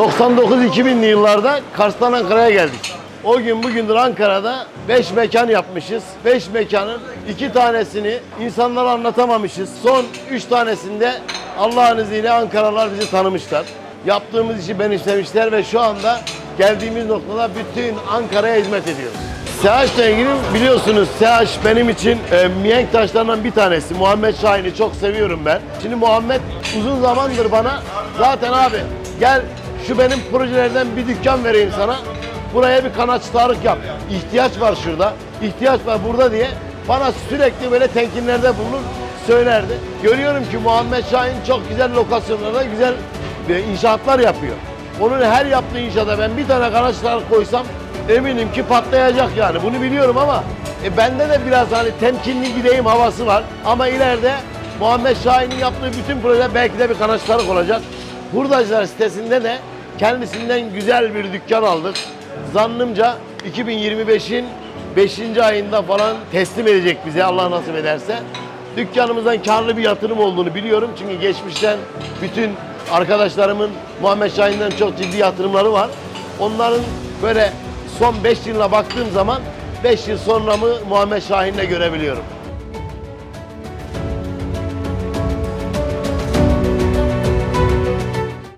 99-2000'li yıllarda Kars'tan Ankara'ya geldik. O gün bugündür Ankara'da 5 mekan yapmışız. 5 mekanın 2 tanesini insanlara anlatamamışız. Son 3 tanesinde Allah'ın izniyle Ankaralılar bizi tanımışlar. Yaptığımız işi benimsemişler ve şu anda geldiğimiz noktada bütün Ankara'ya hizmet ediyoruz. SEHAŞ'la ilgili biliyorsunuz SEHAŞ benim için e, mihenk taşlarından bir tanesi. Muhammed Şahin'i çok seviyorum ben. Şimdi Muhammed uzun zamandır bana zaten abi gel şu benim projelerden bir dükkan vereyim sana. Buraya bir kanatçı Tarık yap. İhtiyaç var şurada. ihtiyaç var burada diye bana sürekli böyle tenkinlerde bulunur söylerdi. Görüyorum ki Muhammed Şahin çok güzel lokasyonlarda güzel e, inşaatlar yapıyor. Onun her yaptığı inşaata ben bir tane kanatçı Tarık koysam eminim ki patlayacak yani. Bunu biliyorum ama e, bende de biraz hani temkinli gideyim havası var. Ama ileride Muhammed Şahin'in yaptığı bütün proje belki de bir kanatçı Tarık olacak. Hurdacılar sitesinde de kendisinden güzel bir dükkan aldık. Zannımca 2025'in 5. ayında falan teslim edecek bize Allah nasip ederse. Dükkanımızdan karlı bir yatırım olduğunu biliyorum. Çünkü geçmişten bütün arkadaşlarımın Muhammed Şahin'den çok ciddi yatırımları var. Onların böyle son 5 yılına baktığım zaman 5 yıl sonra mı Muhammed Şahin'le görebiliyorum.